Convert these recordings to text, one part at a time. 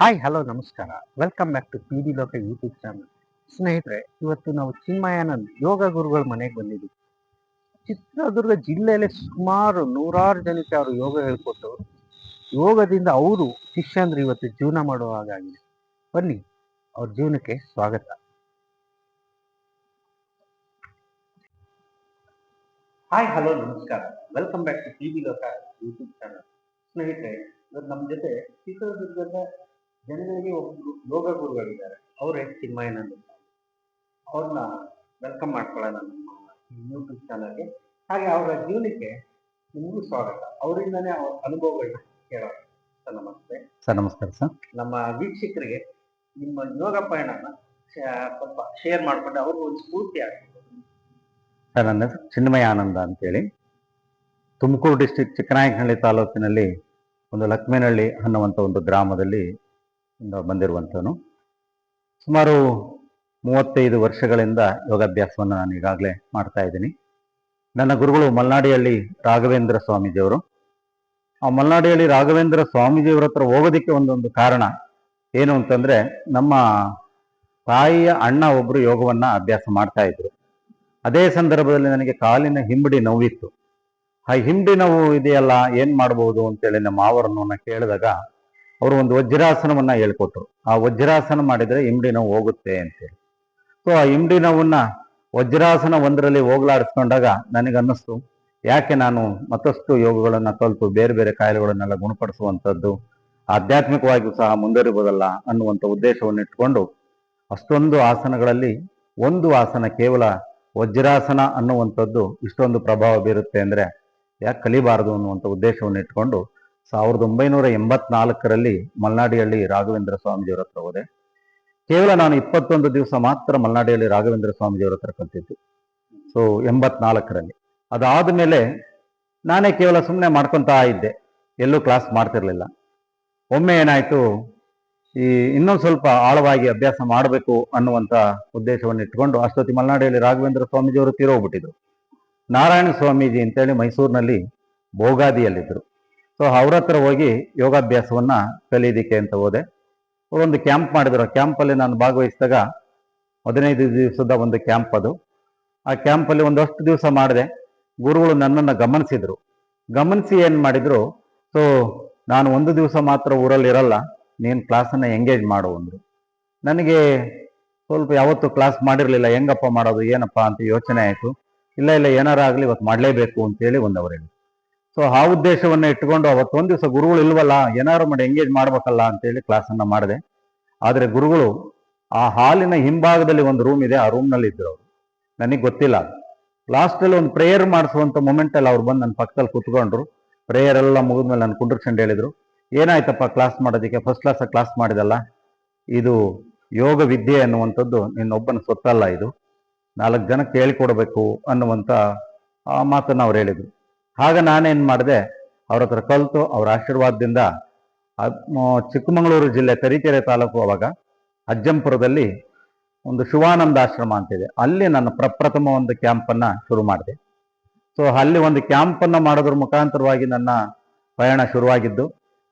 Hi hello ನಮಸ್ಕಾರ. Welcome back to P D Loka YouTube channel ಸ್ನೇಹಿತರೆ, ಇವತ್ತು ನಾವು ಚಿನ್ಮಯಾನಂದ್ ಯೋಗ ಗುರುಗಳ ಮನೆಗೆ ಬಂದಿದ್ದೀವಿ ಚಿತ್ರದುರ್ಗ ಜಿಲ್ಲೆಯಲ್ಲಿ ಸುಮಾರು ನೂರಾರು ಜನಕ್ಕೆ ಅವರು ಯೋಗ ಹೇಳ್ಕೊಟ್ಟು, ಯೋಗದಿಂದ ಅವರು ಶಿಷ್ಯಂದ್ರೆ ಇವತ್ತು ಜೀವನ ಮಾಡುವ ಹಾಗಾಗಿದೆ ಬನ್ನಿ, ಅವ್ರ ಜೀವನಕ್ಕೆ ಸ್ವಾಗತ. ಹಾಯ್ ಹಲೋ ನಮಸ್ಕಾರ. Welcome back to P D Loka YouTube channel ಸ್ನೇಹಿತರೆ ನಮ್ಮ ಜೊತೆ ಚಿತ್ರದುರ್ಗದ ಜನಗಳಿಗೆ ಒಬ್ಬರು ಯೋಗ ಗುರುಗಳಿದ್ದಾರೆ. ಅವರೇ ಚಿನ್ಮಯಾನಂದ ಅವ್ರನ್ನ ವೆಲ್ಕಮ್ ಮಾಡ್ಕೊಳ್ಳೋಣ ನಮ್ಮ ಯೂಟ್ಯೂಬ್ ಚಾನಲ್ಗೆ ಹಾಗೆ ಅವರ ಜೀವನಕ್ಕೆ ನಿಮಗೂ ಸ್ವಾಗತ. ಅವರಿಂದನೇ ಅವ್ರ ಅನುಭವಗಳನ್ನ ಕೇಳೋಣ. ಸರ್ ನಮಸ್ತೆ. ಸರ್ ನಮಸ್ಕಾರ ಸರ್. ನಮ್ಮ ವೀಕ್ಷಕರಿಗೆ ನಿಮ್ಮ ಯೋಗ ಪಯಣನ ಸ್ವಲ್ಪ ಶೇರ್ ಮಾಡಿಕೊಂಡು ಅವ್ರಿಗೂ ಒಂದು ಸ್ಫೂರ್ತಿ ಆಗ್ತದೆ. ಸರ್ ನನ್ನ ಹೆಸರು ಚಿನ್ಮಯ ಆನಂದ ಅಂತೇಳಿ. ತುಮಕೂರು ಡಿಸ್ಟಿಕ್ ಚಿಕ್ಕನಾಯಕನಹಳ್ಳಿ ತಾಲೂಕಿನಲ್ಲಿ ಒಂದು ಲಕ್ಷ್ಮೇನಹಳ್ಳಿ ಅನ್ನುವಂಥ ಒಂದು ಗ್ರಾಮದಲ್ಲಿ ಇಂದ ಬಂದಿರುವಂಥವನು. ಸುಮಾರು ಮೂವತ್ತೈದು ವರ್ಷಗಳಿಂದ ಯೋಗಾಭ್ಯಾಸವನ್ನು ನಾನು ಈಗಾಗಲೇ ಮಾಡ್ತಾ ಇದ್ದೀನಿ. ನನ್ನ ಗುರುಗಳು ಮಲ್ನಾಡಿಯಲ್ಲಿ ರಾಘವೇಂದ್ರ ಸ್ವಾಮೀಜಿಯವರು. ಆ ಮಲ್ನಾಡಿಯಲ್ಲಿ ರಾಘವೇಂದ್ರ ಸ್ವಾಮೀಜಿಯವರ ಹತ್ರ ಹೋಗೋದಕ್ಕೆ ಒಂದೊಂದು ಕಾರಣ ಏನು ಅಂತಂದ್ರೆ, ನಮ್ಮ ತಾಯಿಯ ಅಣ್ಣ ಒಬ್ಬರು ಯೋಗವನ್ನ ಅಭ್ಯಾಸ ಮಾಡ್ತಾ ಇದ್ರು. ಅದೇ ಸಂದರ್ಭದಲ್ಲಿ ನನಗೆ ಕಾಲಿನ ಹಿಂಬಡಿ ನೋವಿತ್ತು. ಆ ಹಿಂಬಡಿ ನೋವು ಇದೆಯಲ್ಲ, ಏನು ಮಾಡ್ಬೋದು ಅಂತೇಳಿ ನಮ್ಮ ಮಾವರನ್ನ ಕೇಳಿದಾಗ ಅವರು ಒಂದು ವಜ್ರಾಸನವನ್ನು ಹೇಳ್ಕೊಟ್ರು. ಆ ವಜ್ರಾಸನ ಮಾಡಿದ್ರೆ ಇಮ್ಡಿ ನೋವು ಹೋಗುತ್ತೆ ಅಂತೇಳಿ. ಸೊ ಆ ಇಮ್ಡಿ ನೋವನ್ನು ವಜ್ರಾಸನ ಒಂದರಲ್ಲಿ ಹೋಗ್ಲಾಡಿಸ್ಕೊಂಡಾಗ ನನಗೆ ಅನ್ನಿಸ್ತು ಯಾಕೆ ನಾನು ಮತ್ತಷ್ಟು ಯೋಗಗಳನ್ನು ಕಲಿತು ಬೇರೆ ಬೇರೆ ಕಾಯಿಲೆಗಳನ್ನೆಲ್ಲ ಗುಣಪಡಿಸುವಂಥದ್ದು, ಆಧ್ಯಾತ್ಮಿಕವಾಗಿಯೂ ಸಹ ಮುಂದುವರಿಬೋದಲ್ಲ ಅನ್ನುವಂಥ ಉದ್ದೇಶವನ್ನು ಇಟ್ಕೊಂಡು ಅಷ್ಟೊಂದು ಆಸನಗಳಲ್ಲಿ ಒಂದು ಆಸನ ಕೇವಲ ವಜ್ರಾಸನ ಅನ್ನುವಂಥದ್ದು ಇಷ್ಟೊಂದು ಪ್ರಭಾವ ಬೀರುತ್ತೆ ಅಂದರೆ ಯಾಕೆ ಕಲಿಬಾರದು ಅನ್ನುವಂಥ ಉದ್ದೇಶವನ್ನು ಇಟ್ಕೊಂಡು ಸಾವಿರದ ಒಂಬೈನೂರ ಎಂಬತ್ನಾಲ್ಕರಲ್ಲಿ ಮಲ್ನಾಡಿಯಲ್ಲಿ ರಾಘವೇಂದ್ರ ಸ್ವಾಮಿಜಿಯವರ ಹತ್ರ ಹೋದೆ. ಕೇವಲ ನಾನು ಇಪ್ಪತ್ತೊಂದು ದಿವಸ ಮಾತ್ರ ಮಲ್ನಾಡಿಯಲ್ಲಿ ರಾಘವೇಂದ್ರ ಸ್ವಾಮೀಜಿಯವರ ಹತ್ರ ಕಲ್ತಿದ್ದು. ಸೊ ಎಂಬತ್ನಾಲ್ಕರಲ್ಲಿ. ಅದಾದ ಮೇಲೆ ನಾನೇ ಕೇವಲ ಸುಮ್ಮನೆ ಮಾಡ್ಕೊತಾ ಇದ್ದೆ. ಎಲ್ಲೂ ಕ್ಲಾಸ್ ಮಾಡ್ತಿರ್ಲಿಲ್ಲ. ಒಮ್ಮೆ ಏನಾಯ್ತು, ಈ ಇನ್ನೊಂದು ಸ್ವಲ್ಪ ಆಳವಾಗಿ ಅಭ್ಯಾಸ ಮಾಡಬೇಕು ಅನ್ನುವಂಥ ಉದ್ದೇಶವನ್ನು ಇಟ್ಕೊಂಡು ಅಷ್ಟೊತ್ತಿ ಮಲೆನಾಡಿಯಲ್ಲಿ ರಾಘವೇಂದ್ರ ಸ್ವಾಮೀಜಿಯವರು ತೀರೋಗ್ಬಿಟ್ಟಿದ್ರು. ನಾರಾಯಣ ಸ್ವಾಮೀಜಿ ಅಂತೇಳಿ ಮೈಸೂರಿನಲ್ಲಿ ಭೋಗಾದಿಯಲ್ಲಿದ್ದರು. ಸೊ ಅವ್ರ ಹತ್ರ ಹೋಗಿ ಯೋಗಾಭ್ಯಾಸವನ್ನ ಕಲಿಯೋದಿಕ್ಕೆ ಅಂತ ಹೋದೆ. ಒಂದು ಕ್ಯಾಂಪ್ ಮಾಡಿದ್ರು. ಕ್ಯಾಂಪಲ್ಲಿ ನಾನು ಭಾಗವಹಿಸಿದಾಗ ಹದಿನೈದು ದಿವಸದ ಒಂದು ಕ್ಯಾಂಪ್ ಅದು. ಆ ಕ್ಯಾಂಪಲ್ಲಿ ಒಂದಷ್ಟು ದಿವಸ ಮಾಡಿದೆ. ಗುರುಗಳು ನನ್ನನ್ನು ಗಮನಿಸಿದ್ರು. ಗಮನಿಸಿ ಏನು ಮಾಡಿದ್ರು, ಸೊ, ನಾನು ಒಂದು ದಿವಸ ಮಾತ್ರ ಊರಲ್ಲಿ ಇರಲ್ಲ. ನೀನು ಕ್ಲಾಸನ್ನು ಎಂಗೇಜ್ ಮಾಡು ಅಂದರು. ನನಗೆ ಸ್ವಲ್ಪ ಯಾವತ್ತು ಕ್ಲಾಸ್ ಮಾಡಿರಲಿಲ್ಲ. ಹೆಂಗಪ್ಪ ಮಾಡೋದು? ಏನಪ್ಪ? ಅಂತ ಯೋಚನೆ ಆಯಿತು. ಇಲ್ಲ ಇಲ್ಲ, ಏನಾರ ಆಗಲಿ, ಇವತ್ತು ಮಾಡಲೇಬೇಕು ಅಂತೇಳಿ ಒಂದು ಹೇಳಿ ಸೊ ಆ ಉದ್ದೇಶವನ್ನು ಇಟ್ಕೊಂಡು ಅವತ್ತೊಂದು ದಿವಸ ಗುರುಗಳು ಇಲ್ವಲ್ಲ ಏನಾರು ಮಾಡಿ ಎಂಗೇಜ್ ಮಾಡ್ಬೇಕಲ್ಲ ಅಂತೇಳಿ ಕ್ಲಾಸನ್ನು ಮಾಡಿದೆ. ಆದರೆ ಗುರುಗಳು ಆ ಹಾಲಿನ ಹಿಂಭಾಗದಲ್ಲಿ ಒಂದು ರೂಮ್ ಇದೆ, ಆ ರೂಮ್ನಲ್ಲಿ ಇದ್ರು ಅವರು. ನನಗೆ ಗೊತ್ತಿಲ್ಲ. ಲಾಸ್ಟಲ್ಲಿ ಒಂದು ಪ್ರೇಯರ್ ಮಾಡಿಸುವಂಥ ಮೂಮೆಂಟಲ್ಲಿ ಅವ್ರು ಬಂದು ನನ್ನ ಪಕ್ಕದಲ್ಲಿ ಕುತ್ಕೊಂಡ್ರು. ಪ್ರೇಯರ್ ಎಲ್ಲ ಮುಗಿದ್ಮೇಲೆ ನಾನು ಕುಂಡ್ರಿಸ್ಕೊಂಡು ಹೇಳಿದ್ರು. ಏನಾಯ್ತಪ್ಪ ಕ್ಲಾಸ್ ಮಾಡೋದಕ್ಕೆ? ಫಸ್ಟ್ ಕ್ಲಾಸ್ ಕ್ಲಾಸ್ ಮಾಡಿದಲ್ಲ? ಇದು ಯೋಗ ವಿದ್ಯೆ ಅನ್ನುವಂಥದ್ದು ನಿನ್ನೊಬ್ಬನ ಸೊತ್ತಲ್ಲ ಇದು. ನಾಲ್ಕು ಜನಕ್ಕೆ ಹೇಳ್ಕೊಡ್ಬೇಕು ಅನ್ನುವಂಥ ಮಾತನ್ನು ಅವ್ರು ಹೇಳಿದ್ರು. ಆಗ ನಾನೇನು ಮಾಡಿದೆ, ಅವ್ರ ಹತ್ರ ಕಲಿತು, ಅವ್ರ ಆಶೀರ್ವಾದದಿಂದ ಚಿಕ್ಕಮಗಳೂರು ಜಿಲ್ಲೆ ತರೀಕೆರೆ ತಾಲೂಕು ಅವಾಗ, ಅಜ್ಜಂಪುರದಲ್ಲಿ ಒಂದು ಶಿವಾನಂದ ಆಶ್ರಮ ಅಂತಿದೆ. ಅಲ್ಲಿ ನಾನು ಪ್ರಪ್ರಥಮ ಒಂದು ಕ್ಯಾಂಪನ್ನು ಶುರು ಮಾಡಿದೆ. ಸೊ ಅಲ್ಲಿ ಒಂದು ಕ್ಯಾಂಪನ್ನು ಮಾಡೋದ್ರ ಮುಖಾಂತರವಾಗಿ ನನ್ನ ಪ್ರಯಾಣ ಶುರುವಾಗಿದ್ದು.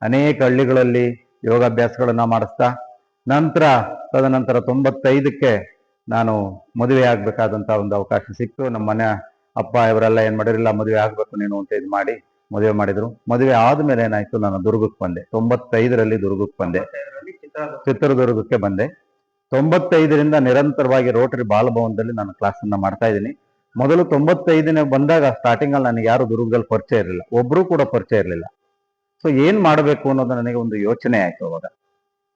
ಅನೇಕ ಹಳ್ಳಿಗಳಲ್ಲಿ ಯೋಗಾಭ್ಯಾಸಗಳನ್ನು ಮಾಡಿಸ್ತಾ, ನಂತರ ತದನಂತರ ತೊಂಬತ್ತೈದಕ್ಕೆ ನಾನು ಮದುವೆ ಆಗಬೇಕಾದಂಥ ಒಂದು ಅವಕಾಶ ಸಿಕ್ತು. ನಮ್ಮ ಮನೆ ಅಪ್ಪ, ಇವರೆಲ್ಲ ಏನ್ ಮಾಡಿರಲಿಲ್ಲ ಮದುವೆ ಆಗ್ಬೇಕು ನೀನು ಅಂತ ಇದು ಮಾಡಿ ಮದುವೆ ಮಾಡಿದ್ರು. ಮದುವೆ ಆದ್ಮೇಲೆ ಏನಾಯ್ತು? ನಾನು ದುರ್ಗಕ್ಕೆ ಬಂದೆ. ತೊಂಬತ್ತೈದರಲ್ಲಿ ದುರ್ಗಕ್ಕೆ ಬಂದೆ. ಚಿತ್ರದುರ್ಗಕ್ಕೆ ಬಂದೆ. ತೊಂಬತ್ತೈದರಿಂದ ನಿರಂತರವಾಗಿ ರೋಟರಿ ಬಾಲಭವನದಲ್ಲಿ ನಾನು ಕ್ಲಾಸ್ ಅನ್ನ ಮಾಡ್ತಾ ಇದ್ದೀನಿ. ಮೊದಲು ತೊಂಬತ್ತೈದನೇ ಬಂದಾಗ ಸ್ಟಾರ್ಟಿಂಗ್ ಅಲ್ಲಿ ನನಗೆ ಯಾರು ದುರ್ಗದಲ್ಲಿ ಪರಿಚಯ ಇರಲಿಲ್ಲ. ಒಬ್ರು ಕೂಡ ಪರಿಚಯ ಇರಲಿಲ್ಲ. ಸೊ ಏನ್ ಮಾಡಬೇಕು ಅನ್ನೋದು ನನಗೆ ಒಂದು ಯೋಚನೆ ಆಯ್ತು ಅವಾಗ.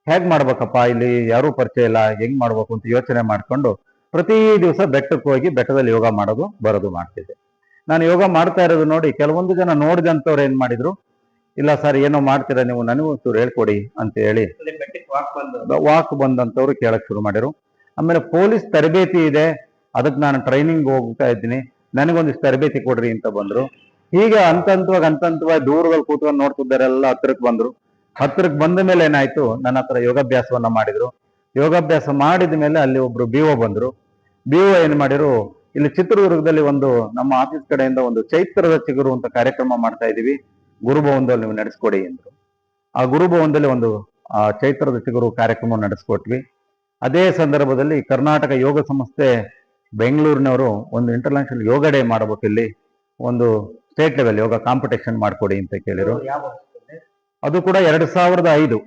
ಹೇಗ್ ಮಾಡ್ಬೇಕಪ್ಪ? ಇಲ್ಲಿ ಯಾರು ಪರಿಚಯ ಇಲ್ಲ. ಹೆಂಗ್ ಮಾಡ್ಬೇಕು ಅಂತ ಯೋಚನೆ ಮಾಡ್ಕೊಂಡು ಪ್ರತಿ ದಿವಸ ಬೆಟ್ಟಕ್ಕೆ ಹೋಗಿ ಬೆಟ್ಟದಲ್ಲಿ ಯೋಗ ಮಾಡೋದು ಬರೋದು ಮಾಡ್ತಿದ್ದೆ. ನಾನು ಯೋಗ ಮಾಡ್ತಾ ಇರೋದು ನೋಡಿ ಕೆಲವೊಂದು ಜನ ನೋಡಿದಂಥವ್ರು ಏನು ಮಾಡಿದ್ರು? ಇಲ್ಲ ಸರ್ ಏನೋ ಮಾಡ್ತೀರಾ ನೀವು? ನನಗೂ ಒಂಚೂರು ಹೇಳ್ಕೊಡಿ ಅಂತ ಹೇಳಿ. ವಾಕ್ ಬಂದಂಥವ್ರು ವಾಕ್ ಬಂದಂತವ್ರು ಕೇಳಕ್ ಶುರು ಮಾಡಿರು ಆಮೇಲೆ ಪೊಲೀಸ್ ತರಬೇತಿ ಇದೆ. ಅದಕ್ಕೆ ನಾನು ಟ್ರೈನಿಂಗ್ ಹೋಗ್ತಾ ಇದ್ದೀನಿ. ನನಗೊಂದಿಷ್ಟು ತರಬೇತಿ ಕೊಡ್ರಿ ಅಂತ ಬಂದರು. ಹೀಗೆ ಹಂತ ಹಂತವಾಗಿ ಹಂತ ಹಂತವಾಗಿ ದೂರದಲ್ಲಿ ಕೂತ್ಕೊಂಡು ನೋಡ್ತಿದ್ದಾರೆಲ್ಲ ಹತ್ರಕ್ಕೆ ಬಂದ್ರು. ಹತ್ರಕ್ಕೆ ಬಂದ ಮೇಲೆ ಏನಾಯ್ತು? ನನ್ನ ಹತ್ರ ಯೋಗಾಭ್ಯಾಸವನ್ನ ಮಾಡಿದ್ರು. ಯೋಗಾಭ್ಯಾಸ ಮಾಡಿದ ಮೇಲೆ ಅಲ್ಲಿ ಒಬ್ರು ಬಿ ಒ ಬಂದ್ರು. ಬಿ ಒ ಏನ್ ಮಾಡಿರು ಇಲ್ಲಿ ಚಿತ್ರದುರ್ಗದಲ್ಲಿ ಒಂದು ನಮ್ಮ ಆಫೀಸ್ ಕಡೆಯಿಂದ ಒಂದು ಚೈತ್ರದ ಚಿಗುರು ಅಂತ ಕಾರ್ಯಕ್ರಮ ಮಾಡ್ತಾ ಇದೀವಿ ಗುರುಭವನದಲ್ಲಿ ನೀವು ನಡೆಸ್ಕೊಡಿ ಅಂದ್ರು ಆ ಗುರುಭವನದಲ್ಲಿ ಒಂದು ಆ ಚೈತ್ರದ ಚಿಗುರು ಕಾರ್ಯಕ್ರಮ ನಡೆಸ್ಕೊಟ್ವಿ. ಅದೇ ಸಂದರ್ಭದಲ್ಲಿ ಕರ್ನಾಟಕ ಯೋಗ ಸಂಸ್ಥೆ ಬೆಂಗಳೂರಿನವರು ಒಂದು ಇಂಟರ್ನ್ಯಾಷನಲ್ ಯೋಗ ಡೇ ಮಾಡಬೇಕು ಇಲ್ಲಿ. ಒಂದು ಸ್ಟೇಟ್ ಲೆವೆಲ್ ಯೋಗ ಕಾಂಪಿಟೇಷನ್ ಮಾಡಿಕೊಡಿ ಅಂತ ಕೇಳಿರು ಅದು ಕೂಡ ಎರಡ್ ಸಾವಿರದ ಐದು.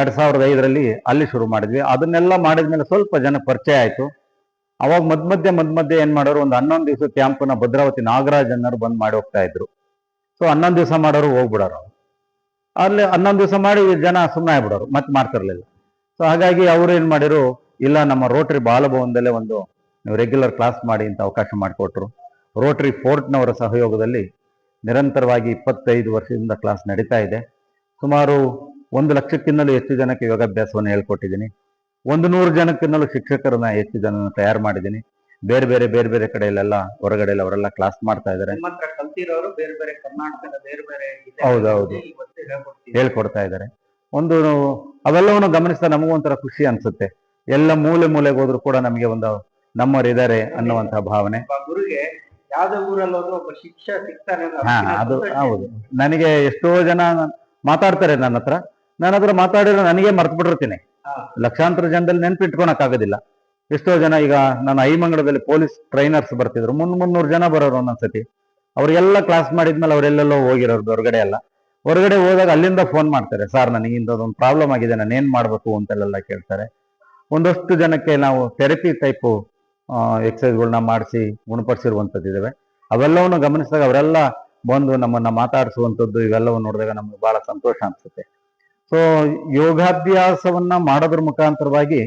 ಎರಡ್ ಸಾವಿರದ ಐದರಲ್ಲಿ ಅಲ್ಲಿ ಶುರು ಮಾಡಿದ್ವಿ. ಅದನ್ನೆಲ್ಲ ಮಾಡಿದ ಮೇಲೆ ಸ್ವಲ್ಪ ಜನ ಪರಿಚಯ ಆಯ್ತು. ಅವಾಗ ಮಧ್ಯ ಮಧ್ಯೆ ಮಧ್ಯ ಮಧ್ಯೆ ಏನ್ ಮಾಡೋರು ಒಂದು ಹನ್ನೊಂದು ದಿವಸ ಕ್ಯಾಂಪನ್ನ ಭದ್ರಾವತಿ ನಾಗರಾಜ್ ಅನ್ನೋರು ಬಂದ್ ಮಾಡಿ ಹೋಗ್ತಾ ಇದ್ರು. ಸೊ ಹನ್ನೊಂದು ದಿವಸ ಮಾಡೋರು ಹೋಗ್ಬಿಡೋರು ಅಲ್ಲಿ ಹನ್ನೊಂದು ದಿವಸ ಮಾಡಿ ಜನ ಸುಮ್ಮನೆ ಆಗ್ಬಿಡೋರು, ಮತ್ತೆ ಮಾಡ್ತಿರ್ಲಿಲ್ಲ. ಸೊ ಹಾಗಾಗಿ ಅವರು ಏನು ಮಾಡಿರು, ಇಲ್ಲ ನಮ್ಮ ರೋಟರಿ ಬಾಲಭವನದಲ್ಲೇ ಒಂದು ನೀವು ರೆಗ್ಯುಲರ್ ಕ್ಲಾಸ್ ಮಾಡಿ ಅಂತ ಅವಕಾಶ ಮಾಡಿಕೊಟ್ರು. ರೋಟರಿ ಫೋರ್ಟ್ನವರ ಸಹಯೋಗದಲ್ಲಿ ನಿರಂತರವಾಗಿ ಇಪ್ಪತ್ತೈದು ವರ್ಷದಿಂದ ಕ್ಲಾಸ್ ನಡೀತಾ ಇದೆ. ಸುಮಾರು ಒಂದು ಲಕ್ಷಕ್ಕಿಂತಲೂ ಹೆಚ್ಚು ಜನಕ್ಕೆ ಯೋಗಾಭ್ಯಾಸವನ್ನು ಹೇಳ್ಕೊಟ್ಟಿದ್ದೀನಿ. ಒಂದು ನೂರು ಜನಕ್ಕಿಂತಲೂ ಶಿಕ್ಷಕರನ್ನ ಹೆಚ್ಚು ಜನ ತಯಾರು ಮಾಡಿದ್ದೀನಿ. ಬೇರೆ ಬೇರೆ ಬೇರೆ ಬೇರೆ ಕಡೆಯಲ್ಲೆಲ್ಲ ಹೊರಗಡೆ ಅವರೆಲ್ಲ ಕ್ಲಾಸ್ ಮಾಡ್ತಾ ಇದ್ದಾರೆ. ಹೌದೌದು ಹತ್ರ ಬೇರೆ ಬೇರೆ ಕರ್ನಾಟಕದ ಬೇರೆ ಬೇರೆ ಹೌದು, ಹೌದು. ಇವತ್ತು ಹೇಳ್ಕೊಡ್ತಾ ಇದ್ದಾರೆ. ಒಂದು ಅವೆಲ್ಲವನ್ನು ಗಮನಿಸ್ತಾ ನಮಗೂ ಒಂಥರ ಖುಷಿ ಅನ್ಸುತ್ತೆ. ಎಲ್ಲ ಮೂಲೆ ಮೂಲೆಗೆ ಹೋದ್ರು ಕೂಡ ನಮಗೆ ಒಂದು ನಮ್ಮವರಿದ್ದಾರೆ ಅನ್ನುವಂತಹ ಭಾವನೆ. ಗುರುಗೆ ಯಾವ್ದೇ ಊರಲ್ಲಿ ಒಬ್ಬ ಶಿಕ್ಷ ಸಿಗ್ತಾನೆ ಅದು ಹೌದು. ನನಗೆ ಎಷ್ಟೋ ಜನ ಮಾತಾಡ್ತಾರೆ ನನ್ನ ಹತ್ರ. ನನ್ನ ಅದ್ರ ಮಾತಾಡಿರೋ ನನಗೆ ಮರ್ತು ಬಿಟ್ಟಿರ್ತೀನಿ. ಲಕ್ಷಾಂತರ ಜನದಲ್ಲಿ ನೆನ್ಪಿಟ್ಕೊಳಕ್ ಆಗೋದಿಲ್ಲ ಎಷ್ಟೋ ಜನ ಈಗ ನಾನು ಐಮಂಗಳದಲ್ಲಿ ಪೊಲೀಸ್ ಟ್ರೈನರ್ಸ್ ಬರ್ತಿದ್ರು. ಮುನ್ ಮುನ್ನೂರು ಜನ ಬರೋರು ಒಂದೊಂದ್ಸತಿ. ಅವ್ರಿಗೆಲ್ಲ ಕ್ಲಾಸ್ ಮಾಡಿದ್ಮೇಲೆ ಅವರೆಲ್ಲೆಲ್ಲೋ ಹೋಗಿರೋರು ಹೊರಗಡೆ ಎಲ್ಲ. ಹೊರಗಡೆ ಹೋದಾಗ ಅಲ್ಲಿಂದ ಫೋನ್ ಮಾಡ್ತಾರೆ. ಸರ್ ನನಗೆ ಇಂಥದ್ದೊಂದು ಪ್ರಾಬ್ಲಮ್ ಆಗಿದೆ. ನಾನು ಏನ್ ಮಾಡ್ಬೇಕು? ಅಂತೆಲ್ಲ ಕೇಳ್ತಾರೆ. ಒಂದಷ್ಟು ಜನಕ್ಕೆ ನಾವು ಥೆರಪಿ ಟೈಪು ಎಕ್ಸಸೈಸ್ಗಳನ್ನ ಮಾಡಿಸಿ ಗುಣಪಡಿಸಿರುವಂಥದ್ದು ಇದಾವೆ. ಅವೆಲ್ಲವನ್ನು ಗಮನಿಸಿದಾಗ ಅವರೆಲ್ಲ ಬಂದು ನಮ್ಮನ್ನ ಮಾತಾಡಿಸುವಂಥದ್ದು ಇವೆಲ್ಲವನ್ನು ನೋಡಿದಾಗ ನಮ್ಗೆ ಬಹಳ ಸಂತೋಷ ಅನ್ಸುತ್ತೆ. ಸೊ ಯೋಗಾಭ್ಯಾಸವನ್ನ ಮಾಡೋದ್ರ ಮುಖಾಂತರವಾಗಿ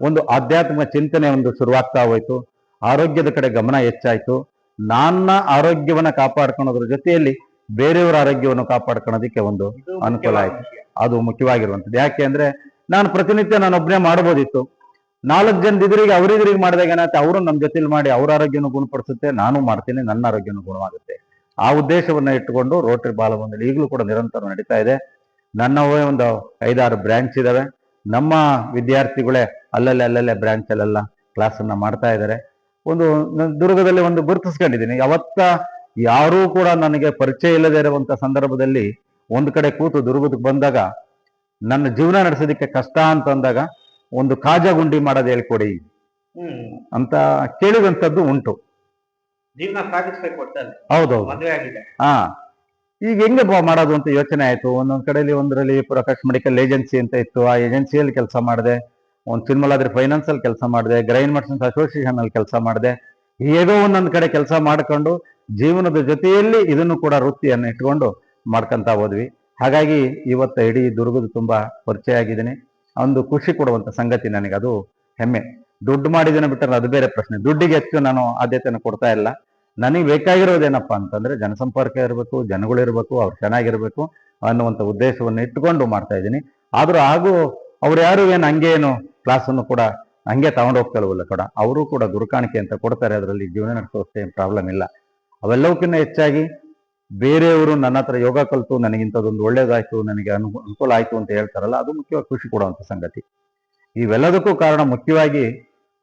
ಒಂದು ಆಧ್ಯಾತ್ಮ ಚಿಂತನೆ ಒಂದು ಶುರುವಾಗ್ತಾ ಹೋಯ್ತು. ಆರೋಗ್ಯದ ಕಡೆ ಗಮನ ಹೆಚ್ಚಾಯ್ತು. ನನ್ನ ಆರೋಗ್ಯವನ್ನ ಕಾಪಾಡ್ಕೊಳ್ಳೋದ್ರ ಜೊತೆಯಲ್ಲಿ ಬೇರೆಯವರ ಆರೋಗ್ಯವನ್ನು ಕಾಪಾಡ್ಕೊಳ್ಳೋದಕ್ಕೆ ಒಂದು ಅನುಕೂಲ ಆಯ್ತು. ಅದು ಮುಖ್ಯವಾಗಿರುವಂಥದ್ದು. ಯಾಕೆ ಅಂದ್ರೆ ನಾನು ಪ್ರತಿನಿತ್ಯ ನಾನು ಒಬ್ಬನೇ ಮಾಡ್ಬೋದಿತ್ತು. ನಾಲ್ಕು ಜನ ಇದ್ರಿಗೆ ಅವರಿದ್ರಿಗೆ ಮಾಡಿದಾಗ ಏನಾಯ್ತು? ಅವರು ನಮ್ಮ ಜೊತೆಲಿ ಮಾಡಿ ಅವ್ರ ಆರೋಗ್ಯನ ಗುಣಪಡಿಸುತ್ತೆ ನಾನು ಮಾಡ್ತೀನಿ ನನ್ನ ಆರೋಗ್ಯನೂ ಗುಣವಾಗುತ್ತೆ. ಆ ಉದ್ದೇಶವನ್ನ ಇಟ್ಟುಕೊಂಡು ರೋಟರಿ ಬಾಲಭವನದಲ್ಲಿ ಈಗಲೂ ಕೂಡ ನಿರಂತರ ನಡೀತಾ ಇದೆ. ನನ್ನವೇ ಒಂದು ಐದಾರು ಬ್ರಾಂಚ್ ಇದಾವೆ. ನಮ್ಮ ವಿದ್ಯಾರ್ಥಿಗಳೇ ಅಲ್ಲಲ್ಲೇ ಅಲ್ಲಲ್ಲೇ ಬ್ರಾಂಚ್ ಅಲ್ಲೆಲ್ಲ ಕ್ಲಾಸ್ ಅನ್ನ ಮಾಡ್ತಾ ಇದ್ದಾರೆ ಒಂದು ದುರ್ಗದಲ್ಲಿ ಒಂದು ಗುರುತಿಸ್ಕೊಂಡಿದ್ದೀನಿ. ಯಾವತ್ತ ಯಾರೂ ಕೂಡ ನನಗೆ ಪರಿಚಯ ಇಲ್ಲದೆ ಇರುವಂತ ಸಂದರ್ಭದಲ್ಲಿ ಒಂದು ಕಡೆ ಕೂತು ದುರ್ಗದಕ್ಕೆ ಬಂದಾಗ ನನ್ನ ಜೀವನ ನಡೆಸೋದಕ್ಕೆ ಕಷ್ಟ ಅಂತ ಅಂದಾಗ ಒಂದು ಕಾಜಾ ಗುಂಡಿ ಮಾಡೋದು ಹೇಳ್ಕೊಡಿ ಅಂತ ಕೇಳಿದಂಥದ್ದು ಉಂಟು. ಜೀವನ ಸಾಗಿಸ್ಬೇಕು ಒಟ್ಟಲ್ಲಿ ಹೌದೌದು. ಹಾ. ಈಗ ಹೆಂಗೆ ಮಾಡೋದು ಅಂತ ಯೋಚನೆ ಆಯ್ತು? ಒಂದೊಂದ್ ಕಡೆಯಲ್ಲಿ ಒಂದರಲ್ಲಿ ಪ್ರಕಾಶ್ ಮೆಡಿಕಲ್ ಏಜೆನ್ಸಿ ಅಂತ ಇತ್ತು. ಆ ಏಜೆನ್ಸಿಯಲ್ಲಿ ಕೆಲಸ ಮಾಡಿದೆ. ಒಂದು ಚಿನ್ಮಲಾದ್ರಿ ಫೈನಾನ್ಸ್ ಅಲ್ಲಿ ಕೆಲಸ ಮಾಡಿದೆ. ಗ್ರೈನ್ ಮರ್ಚೆಂಟ್ಸ್ ಅಸೋಸಿಯೇಷನ್ ಅಲ್ಲಿ ಕೆಲಸ ಮಾಡಿದೆ. ಹೇಗೋ ಒಂದೊಂದ್ ಕಡೆ ಕೆಲಸ ಮಾಡ್ಕೊಂಡು ಜೀವನದ ಜೊತೆಯಲ್ಲಿ ಇದನ್ನು ಕೂಡ ವೃತ್ತಿಯನ್ನು ಇಟ್ಕೊಂಡು ಮಾಡ್ಕೊಂತ ಹೋದ್ವಿ. ಹಾಗಾಗಿ ಇವತ್ತು ಇಡೀ ದುರ್ಗದ ತುಂಬಾ ಪರಿಚಯ ಆಗಿದ್ದೀನಿ. ಒಂದು ಖುಷಿ ಕೊಡುವಂತ ಸಂಗತಿ ನನಗೆ ಅದು ಹೆಮ್ಮೆ. ದುಡ್ಡು ಮಾಡಿದ್ದೇನೆ ಬಿಟ್ಟರೆ ಅದು ಬೇರೆ ಪ್ರಶ್ನೆ. ದುಡ್ಡಿಗೆ ಹೆಚ್ಚು ನಾನು ಆದ್ಯತೆಯನ್ನು ಕೊಡ್ತಾ ಇಲ್ಲ. ನನಗೆ ಬೇಕಾಗಿರೋದೇನಪ್ಪ ಅಂತಂದ್ರೆ ಜನಸಂಪರ್ಕ ಇರಬೇಕು ಜನಗಳಿರಬೇಕು ಅವ್ರು ಚೆನ್ನಾಗಿರ್ಬೇಕು ಅನ್ನುವಂಥ ಉದ್ದೇಶವನ್ನು ಇಟ್ಟುಕೊಂಡು ಮಾಡ್ತಾ ಇದ್ದೀನಿ. ಆದರೂ ಹಾಗೂ ಅವ್ರು ಯಾರು ಏನು ಹಂಗೆ ಏನು ಕ್ಲಾಸನ್ನು ಕೂಡ ಹಂಗೆ ತಗೊಂಡು ಹೋಗ್ತಾರಲ್ಲ ಕೂಡ, ಅವರು ಕೂಡ ಗುರುಕಾಣಿಕೆ ಅಂತ ಕೊಡ್ತಾರೆ. ಅದರಲ್ಲಿ ಜೀವನ ನಡೆಸೋಷ್ಟೇ ಏನು ಪ್ರಾಬ್ಲಮ್ ಇಲ್ಲ. ಅವೆಲ್ಲವಕ್ಕಿಂತ ಹೆಚ್ಚಾಗಿ ಬೇರೆಯವರು ನನ್ನ ಹತ್ರ ಯೋಗ ಕಲಿತು ನನಗಿಂಥದ್ದೊಂದು ಒಳ್ಳೇದಾಯ್ತು, ನನಗೆ ಅನು, ಅನುಕೂಲ ಆಯ್ತು ಅಂತ ಹೇಳ್ತಾರಲ್ಲ, ಅದು ಮುಖ್ಯವಾಗಿ ಖುಷಿ ಕೊಡುವಂಥ ಸಂಗತಿ. ಇವೆಲ್ಲದಕ್ಕೂ ಕಾರಣ ಮುಖ್ಯವಾಗಿ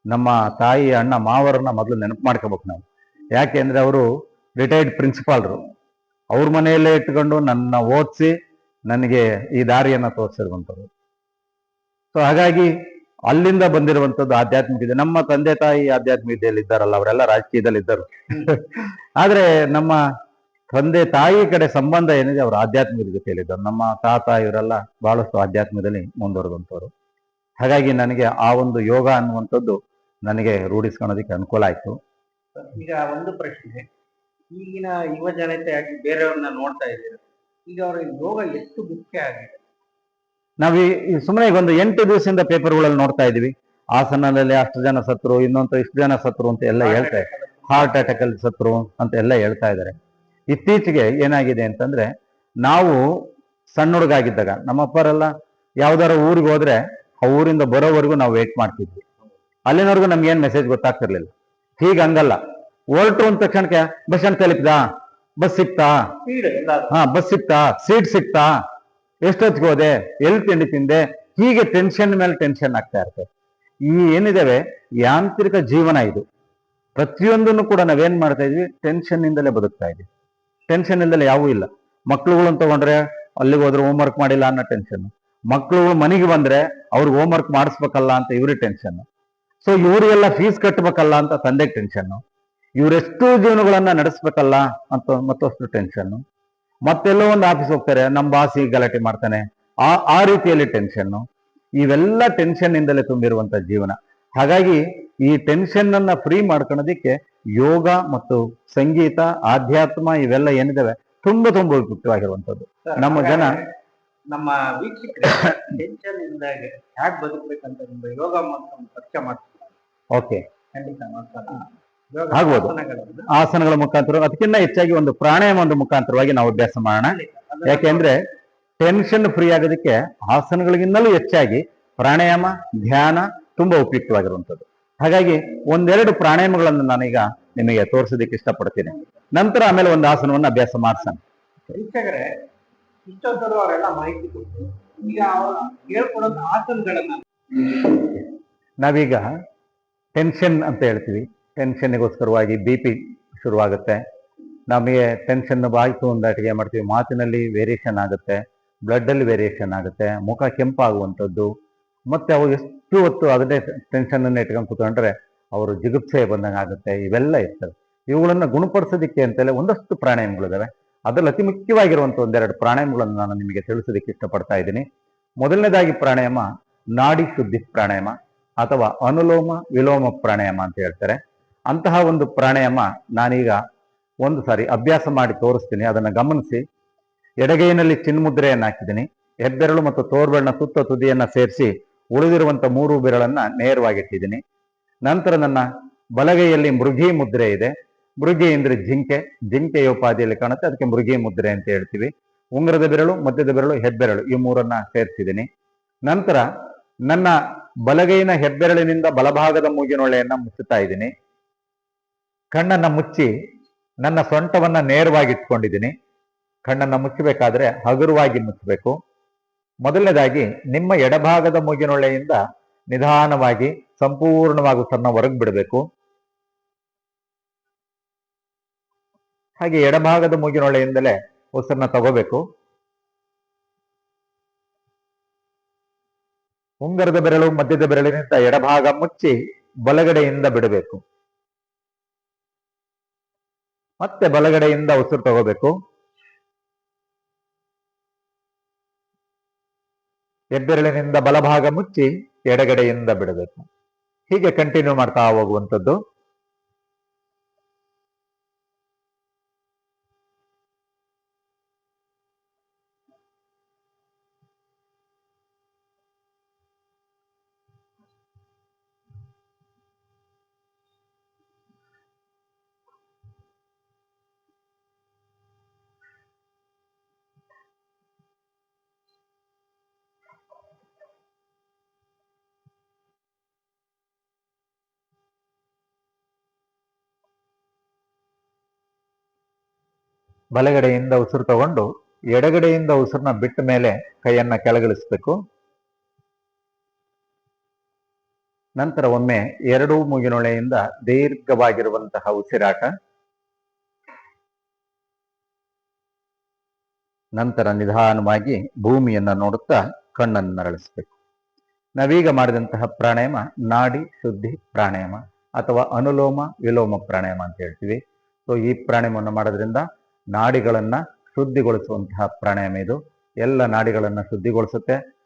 ನಮ್ಮ ತಾಯಿ, ಅಣ್ಣ, ಮಾವರನ್ನ ಮೊದಲು ನೆನಪು ಮಾಡ್ಕೋಬೇಕು ನಾವು. ಯಾಕೆ ಅಂದ್ರೆ ಅವರು ರಿಟೈರ್ಡ್ ಪ್ರಿನ್ಸಿಪಾಲ್ರು ಅವ್ರ ಮನೆಯಲ್ಲೇ ಇಟ್ಕೊಂಡು ನನ್ನ ಓದಿಸಿ ನನಗೆ ಈ ದಾರಿಯನ್ನ ತೋರಿಸಿರುವಂಥದ್ದು ಸೊ ಹಾಗಾಗಿ ಅಲ್ಲಿಂದ ಬಂದಿರುವಂಥದ್ದು ಆಧ್ಯಾತ್ಮಿಕ ಇದೆ. ನಮ್ಮ ತಂದೆ ತಾಯಿ ಆಧ್ಯಾತ್ಮಿಕತೆಯಲ್ಲಿ ಇದ್ದಾರಲ್ಲ, ಅವರೆಲ್ಲ ರಾಜಕೀಯದಲ್ಲಿ ಇದ್ದರು. ಆದರೆ ನಮ್ಮ ತಂದೆ ತಾಯಿ ಕಡೆ ಸಂಬಂಧ ಏನಿದೆ, ಅವರು ಜೊತೆಯಲ್ಲಿ ಜೊತೆಯಲ್ಲಿದ್ದರು ನಮ್ಮ ತಾತ ಇವರೆಲ್ಲ ಬಹಳಷ್ಟು ಆಧ್ಯಾತ್ಮದಲ್ಲಿ ಮುಂದುವರೆದಂಥವ್ರು. ಹಾಗಾಗಿ ನನಗೆ ಆ ಒಂದು ಯೋಗ ಅನ್ನುವಂಥದ್ದು ನನಗೆ ರೂಢಿಸ್ಕೊಳೋದಕ್ಕೆ ಅನುಕೂಲ ಆಯ್ತು. ಈಗ ಒಂದು ಪ್ರಶ್ನೆ. ಈಗಿನ ಯುವ ಜನತೆ ಆಗಿ ಬೇರೆಯವ್ರನ್ನ ನೋಡ್ತಾ ಇದ್ದೀರ? ಈಗ ಅವ್ರಿಗೆ ಯೋಗ ಎಷ್ಟು ಮುಖ್ಯ ಆಗಿದೆ? ನಾವು ಈ ಸುಮ್ಮನೆ ಈಗ ಒಂದು ಎಂಟು ದಿವಸದಿಂದ ಪೇಪರ್ಗಳಲ್ಲಿ ನೋಡ್ತಾ ಇದೀವಿ ಹಾಸನದಲ್ಲಿ ಅಷ್ಟು ಜನ ಸತ್ರು ಇನ್ನೊಂದು ಇಷ್ಟು ಜನ ಸತ್ರು ಅಂತ ಎಲ್ಲ ಹೇಳ್ತಾ ಹಾರ್ಟ್ ಅಟ್ಯಾಕ್ ಅಲ್ಲಿ ಸತ್ರು ಅಂತ ಎಲ್ಲ ಹೇಳ್ತಾ ಇದ್ದಾರೆ. ಇತ್ತೀಚೆಗೆ ಏನಾಗಿದೆ ಅಂತಂದ್ರೆ ನಾವು ಸಣ್ಣ ಹುಡುಗ ಆಗಿದ್ದಾಗ ನಮ್ಮ ಅಪ್ಪರೆಲ್ಲ ಯಾವ್ದಾರ ಊರಿಗೆ ಹೋದ್ರೆ ಆ ಊರಿಂದ ಬರೋವರೆಗೂ ನಾವು ವೇಟ್ ಮಾಡ್ತಿದ್ವಿ. ಅಲ್ಲಿನವರೆಗೂ ನಮ್ಗೆ ಏನ್ ಮೆಸೇಜ್ ಗೊತ್ತಾಗ್ತಿರ್ಲಿಲ್ಲ. ಹೀಗ ಹಂಗಲ್ಲ ಹೊರಟು ಅಂದ ತಕ್ಷಣಕ್ಕೆ ಬಸ್ ಸ್ಟ್ಯಾಂಡ್ ತಲುಪಿದ? ಬಸ್ ಸಿಕ್ತಾ? ಹಾ ಬಸ್ ಸಿಕ್ತಾ? ಸೀಟ್ ಸಿಕ್ತಾ? ಎಷ್ಟೊತ್ತಿಗೆ ಹೋದೆ? ಎಲ್ಲಿ ತಿಂಡಿ ತಿಂದೆ? ಹೀಗೆ ಟೆನ್ಷನ್ ಮೇಲೆ ಟೆನ್ಷನ್ ಆಗ್ತಾ ಇರ್ತದೆ ಈ ಏನಿದಾವೆ? ಯಾಂತ್ರಿಕ ಜೀವನ ಇದು. ಪ್ರತಿಯೊಂದನ್ನು ಕೂಡ ನಾವೇನ್ ಮಾಡ್ತಾ ಇದ್ವಿ? ಟೆನ್ಷನ್ ಇಂದಲೇ ಬದುಕ್ತಾ ಇದ್ವಿ. ಟೆನ್ಷನ್ ಇಂದಲೇ ಯಾವೂ ಇಲ್ಲ. ಮಕ್ಳುಗಳನ್ನ ತಗೊಂಡ್ರೆ ಅಲ್ಲಿಗೆ ಹೋದ್ರೆ ಹೋಮ್ವರ್ಕ್ ಮಾಡಿಲ್ಲ ಅನ್ನೋ ಟೆನ್ಷನ್ ಮಕ್ಳುಗಳು ಮನೆಗೆ ಬಂದ್ರೆ ಅವ್ರಿಗೆ ಹೋಮ್ ವರ್ಕ್ ಮಾಡಿಸ್ಬೇಕಲ್ಲ ಅಂತ ಇವ್ರಿಗೆ ಟೆನ್ಷನ್ ಸೊ ಇವರಿಗೆಲ್ಲ ಫೀಸ್ ಕಟ್ಟಬೇಕಲ್ಲ ಅಂತ ತಂದೆಗೆ ಟೆನ್ಷನ್ ಇವರೆಷ್ಟು ಜೀವನಗಳನ್ನ ನಡೆಸ್ಬೇಕಲ್ಲ ಅಂತ ಮತ್ತಷ್ಟು ಟೆನ್ಷನ್ ಮತ್ತೆಲ್ಲೋ ಒಂದು ಆಫೀಸ್ ಹೋಗ್ತಾರೆ ನಮ್ಮ ಬಾಸಿ ಗಲಾಟೆ ಮಾಡ್ತಾನೆ. ಆ ಆ ರೀತಿಯಲ್ಲಿ ಟೆನ್ಷನ್ನು ಇವೆಲ್ಲ ಟೆನ್ಷನ್ ಇಂದಲೇ ತುಂಬಿರುವಂತ ಜೀವನ. ಹಾಗಾಗಿ ಈ ಟೆನ್ಷನ್ ಅನ್ನ ಫ್ರೀ ಮಾಡ್ಕೊಳ್ಳೋದಿಕ್ಕೆ ಯೋಗ ಮತ್ತು ಸಂಗೀತ ಆಧ್ಯಾತ್ಮ ಇವೆಲ್ಲ ಏನಿದಾವೆ ತುಂಬಾ ತುಂಬಾ ಉಪಯುಕ್ತವಾಗಿರುವಂತದ್ದು ನಮ್ಮ ಜನ- ನಮ್ಮ ವೀಕ್ಷಕರು ಟೆನ್ಷನ್ ಇಂದ ಹ್ಯಾಕ್ ಬದುಕಬೇಕಂತ ಯೋಗ ಪರಿಚಯ ಮಾಡ್ತಾರೆ ಓಕೆ. ಆಗ್ಬೋದು. ಆಸನಗಳ ಮುಖಾಂತರ ಅದಕ್ಕಿಂತ ಹೆಚ್ಚಾಗಿ ಒಂದು ಪ್ರಾಣಾಯಾಮ ಒಂದು ಮುಖಾಂತರವಾಗಿ ನಾವು ಅಭ್ಯಾಸ ಮಾಡೋಣ. ಯಾಕೆಂದ್ರೆ ಟೆನ್ಷನ್ ಫ್ರೀ ಆಗೋದಕ್ಕೆ ಆಸನಗಳಿಗಿಂತಲೂ ಹೆಚ್ಚಾಗಿ ಪ್ರಾಣಾಯಾಮ ಧ್ಯಾನ ತುಂಬಾ ಉಪಯುಕ್ತವಾಗಿರುವಂಥದ್ದು. ಹಾಗಾಗಿ ಒಂದೆರಡು ಪ್ರಾಣಾಯಾಮಗಳನ್ನು ನಾನೀಗ ನಿಮಗೆ ತೋರಿಸೋದಕ್ಕೆ ಇಷ್ಟಪಡ್ತೀನಿ. ನಂತರ ಆಮೇಲೆ ಒಂದು ಆಸನವನ್ನು ಅಭ್ಯಾಸ ಮಾಡ್ಸೋಣ. ನಾವೀಗ ಟೆನ್ಷನ್ ಅಂತ ಹೇಳ್ತೀವಿ. ಟೆನ್ಷನ್ಗೋಸ್ಕರವಾಗಿ ಬಿ ಪಿ ಶುರುವಾಗುತ್ತೆ. ನಮಗೆ ಟೆನ್ಷನ್ ಬಾಯಿತು ಒಂದು ಮಾಡ್ತೀವಿ. ಮಾತಿನಲ್ಲಿ ವೇರಿಯೇಷನ್ ಆಗುತ್ತೆ. ಬ್ಲಡ್ಡಲ್ಲಿ ವೇರಿಯೇಷನ್ ಆಗುತ್ತೆ. ಮುಖ ಕೆಂಪಾಗುವಂಥದ್ದು. ಮತ್ತು ಅವು ಎಷ್ಟು ಹೊತ್ತು ಅದನ್ನೇ ಟೆನ್ಷನನ್ನು ಇಟ್ಕೊಂಡು ಕೂತ್ಕೊಂಡ್ರೆ ಅವರು ಜಿಗುಪ್ಸೆ ಬಂದಂಗೆ ಆಗುತ್ತೆ. ಇವೆಲ್ಲ ಇರ್ತವೆ. ಇವುಗಳನ್ನು ಗುಣಪಡಿಸೋದಕ್ಕೆ ಅಂತಲೇ ಒಂದಷ್ಟು ಪ್ರಾಣಾಯಾಮಗಳಿದ್ದಾವೆ ಅದರಲ್ಲಿ ಅತಿ ಮುಖ್ಯವಾಗಿರುವಂಥ ಒಂದೆರಡು ಪ್ರಾಣಾಯಾಮಗಳನ್ನು ನಾನು ನಿಮಗೆ ತಿಳಿಸೋದಕ್ಕೆ ಇಷ್ಟಪಡ್ತಾ ಇದ್ದೀನಿ. ಮೊದಲನೇದಾಗಿ ಪ್ರಾಣಾಯಾಮ ನಾಡಿ ಶುದ್ಧಿ ಪ್ರಾಣಾಯಾಮ. ಅಥವಾ ಅನುಲೋಮ ವಿಲೋಮ ಪ್ರಾಣಾಯಾಮ ಅಂತ ಹೇಳ್ತಾರೆ. ಅಂತಹ ಒಂದು ಪ್ರಾಣಾಯಾಮ ನಾನೀಗ ಒಂದು ಸಾರಿ ಅಭ್ಯಾಸ ಮಾಡಿ ತೋರಿಸ್ತೀನಿ. ಅದನ್ನ ಗಮನಿಸಿ. ಎಡಗೈನಲ್ಲಿ ಚಿನ್ಮುದ್ರೆಯನ್ನು ಹಾಕಿದ್ದೀನಿ. ಹೆಬ್ಬೆರಳು ಮತ್ತು ತೋರ್ಬೆರಳಿನ ಸುತ್ತ ತುದಿಯನ್ನ ಸೇರಿಸಿ ಉಳಿದಿರುವಂತ ಮೂರು ಬೆರಳನ್ನ ನೇರವಾಗಿಟ್ಟಿದ್ದೀನಿ ನಂತರ ನನ್ನ ಬಲಗೈಯಲ್ಲಿ ಮೃಗಿ ಮುದ್ರೆ ಇದೆ. ಮೃಗಿ ಅಂದರೆ ಜಿಂಕೆ. ಜಿಂಕೆಯ ಉಪಾಧಿಯಲ್ಲಿ ಕಾಣುತ್ತೆ. ಅದಕ್ಕೆ ಮೃಗಿ ಮುದ್ರೆ ಅಂತ ಹೇಳ್ತೀವಿ. ಉಂಗುರದ ಬೆರಳು ಮಧ್ಯದ ಬೆರಳು, ಹೆಬ್ಬೆರಳು ಈ ಮೂರನ್ನ ಸೇರಿಸಿದ್ದೀನಿ. ನಂತರ ನನ್ನ ಬಲಗೈನ ಹೆಬ್ಬೆರಳಿನಿಂದ ಬಲಭಾಗದ ಮೂಗಿನೊಳೆಯನ್ನ ಮುಚ್ಚುತ್ತಾ ಇದ್ದೀನಿ. ಕಣ್ಣನ್ನ ಮುಚ್ಚಿ ನನ್ನ ಸೊಂಟವನ್ನ ನೇರವಾಗಿ ಇಟ್ಕೊಂಡಿದ್ದೀನಿ. ಕಣ್ಣನ್ನ ಮುಚ್ಚಬೇಕಾದ್ರೆ ಹಗುರವಾಗಿ ಮುಚ್ಚಬೇಕು. ಮೊದಲನೇದಾಗಿ ನಿಮ್ಮ ಎಡಭಾಗದ ಮೂಗಿನೊಳೆಯಿಂದ ನಿಧಾನವಾಗಿ, ಸಂಪೂರ್ಣವಾಗಿ ತನ್ನ ಹೊರಗೆ ಬಿಡಬೇಕು. ಹಾಗೆ ಎಡಭಾಗದ ಮೂಗಿನೊಳ್ಳೆಯಿಂದಲೇ ಉಸಿರನ್ನ ತಗೋಬೇಕು. ಉಂಗರದ ಬೆರಳು, ಮಧ್ಯದ ಬೆರಳಿನಿಂದ ಎಡಭಾಗ ಮುಚ್ಚಿ ಬಲಗಡೆಯಿಂದ ಬಿಡಬೇಕು. ಮತ್ತೆ ಬಲಗಡೆಯಿಂದ ಉಸಿರು ತಗೋಬೇಕು. ಎಬ್ಬೆರಳಿನಿಂದ ಬಲಭಾಗ ಮುಚ್ಚಿ ಎಡಗಡೆಯಿಂದ ಬಿಡಬೇಕು. ಹೀಗೆ ಕಂಟಿನ್ಯೂ ಮಾಡ್ತಾ ಹೋಗುವಂಥದ್ದು. ಬಲಗಡೆಯಿಂದ ಉಸಿರು ತಗೊಂಡು ಎಡಗಡೆಯಿಂದ ಉಸಿರನ್ನ ಬಿಟ್ಟ ಮೇಲೆ ಕೈಯನ್ನ ಕೆಳಗಿಳಿಸ್ಬೇಕು. ನಂತರ ಒಮ್ಮೆ ಎರಡೂ ಮೂಗಿನೊಳೆಯಿಂದ ದೀರ್ಘವಾಗಿರುವಂತಹ ಉಸಿರಾಟ. ನಂತರ ನಿಧಾನವಾಗಿ ಭೂಮಿಯನ್ನ ನೋಡುತ್ತಾ ಕಣ್ಣನ್ನು ನರಳಿಸ್ಬೇಕು. ನಾವೀಗ ಮಾಡಿದಂತಹ ಪ್ರಾಣಾಯಾಮ ನಾಡಿ ಶುದ್ಧಿ ಪ್ರಾಣಾಯಾಮ ಅಥವಾ ಅನುಲೋಮ ವಿಲೋಮ ಪ್ರಾಣಾಯಾಮ ಅಂತ ಹೇಳ್ತೀವಿ. ಸೊ ಈ ಪ್ರಾಣಾಯಾಮವನ್ನು ಮಾಡೋದ್ರಿಂದ ನಾಡಿಗಳನ್ನ ಶುದ್ಧಿಗೊಳಿಸುವಂತಹ ಪ್ರಾಣಾಯಾಮ ಇದು. ಎಲ್ಲ ನಾಡಿಗಳನ್ನು ಶುದ್ಧಿಗೊಳಿಸುತ್ತೆ.